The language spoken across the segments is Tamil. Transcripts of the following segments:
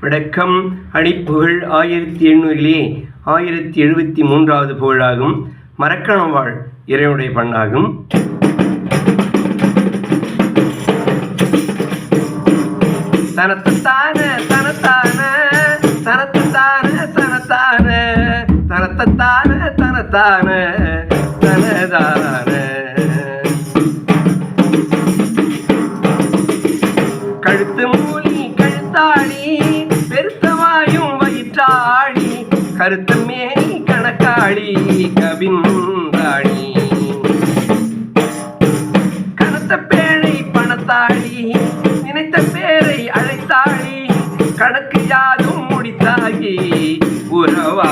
வடக்கம் அடிப்புகழ் ஆயிரத்தி எண்ணூறிலே ஆயிரத்தி எழுபத்தி மூன்றாவது புகழாகும். மரக்கணவாள் இறைவனுடைய பண்ணாகும். தனத்தான தனத்தான தனத்தான தனத்தான தனத்தான தனத்தான தனதான. வருத்தமே கணக்காளி கணக்காடி கவிந்தாடி கனத்த பேழை பணத்தாளி நினைத்த பேரை அழைத்தாளி கணக்கு யாதும் முடித்தாகி உறவாடும்.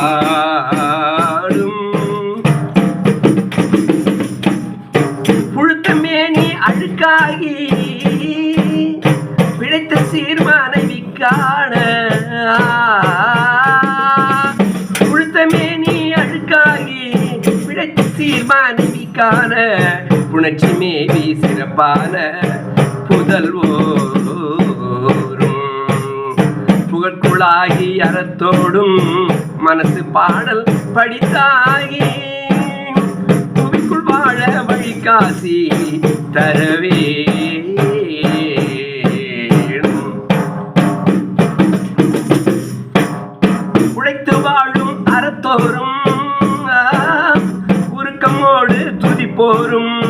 புழுத்த மேனி அழுக்காகி பிழைத்த சீர்மானவி காண பிழைத்த சீர்மானவி புணர்ச்சி மேவி சிறப்பான புதல்வோரும் புகழ்குழாகி அறத்தோடும் மனசு பாடல் படித்தாகி புவிக்குள் வாழ வழி காசி தரவே. உழைத்து வாழும் அறத்தோறும் போரும்.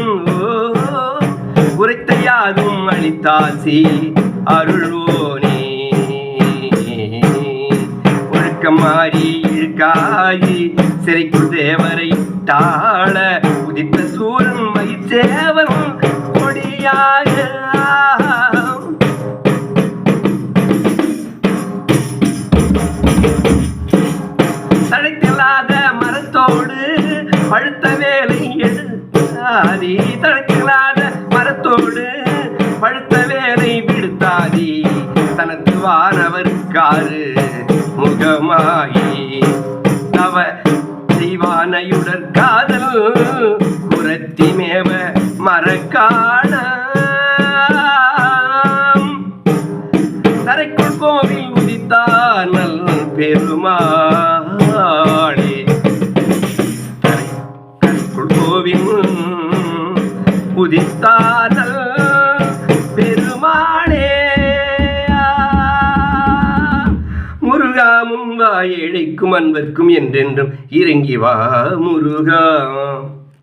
உரைத்த யாதும் அளித்தாசி அருள்வோனே. ஒழுக்கம் மாறி இழுக்காகி சிறைக்குள் தேவரை தாழ உதித்த சூரன் மகிழ்ச்சேவன் கொடியாக. தடைத்தில்லாத மரத்தோடு பழுத்த வேலை எடுத்தாதி தடைத்தில்லாத மரத்தோடு பழுத்த வேலை விடுத்தாதி. தனது வானவர்காரு முகமாகி தவ தெய்வானையுடற் காதல் புரத்தி மேவ மரக்காண தரைக்குள் கோவில் உதித்தானல் பெருமாளே. உதித்தானல் பெருமானே. முருகா முன்வா ஏழைக்கும் அன்பர்க்கும் என்றென்றும் இறங்கி வா முருகா.